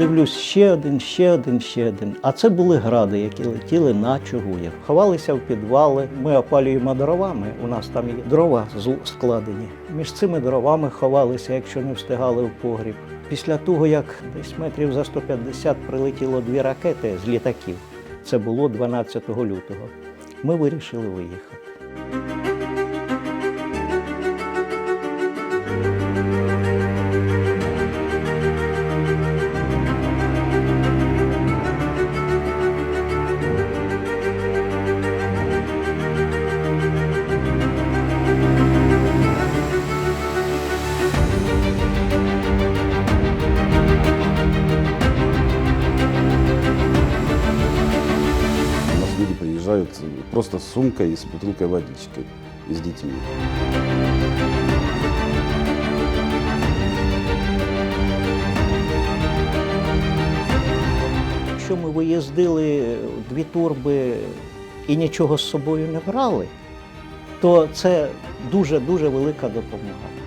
Дивлюсь, ще один, ще один, ще один. А це були гради, які летіли на Чугуєв. Ховалися в підвали. Ми опалюємо дровами. У нас там є дрова складені. Між цими дровами ховалися, якщо не встигали в погріб. Після того, як десь метрів за 150 прилетіло дві ракети з літаків, це було 12 лютого. Ми вирішили виїхати. Приезжают просто с сумкой и с бутылкой водички и с детьми. Якщо ми виїздили дві турби і нічого з собою не брали, то це дуже-дуже велика допомога.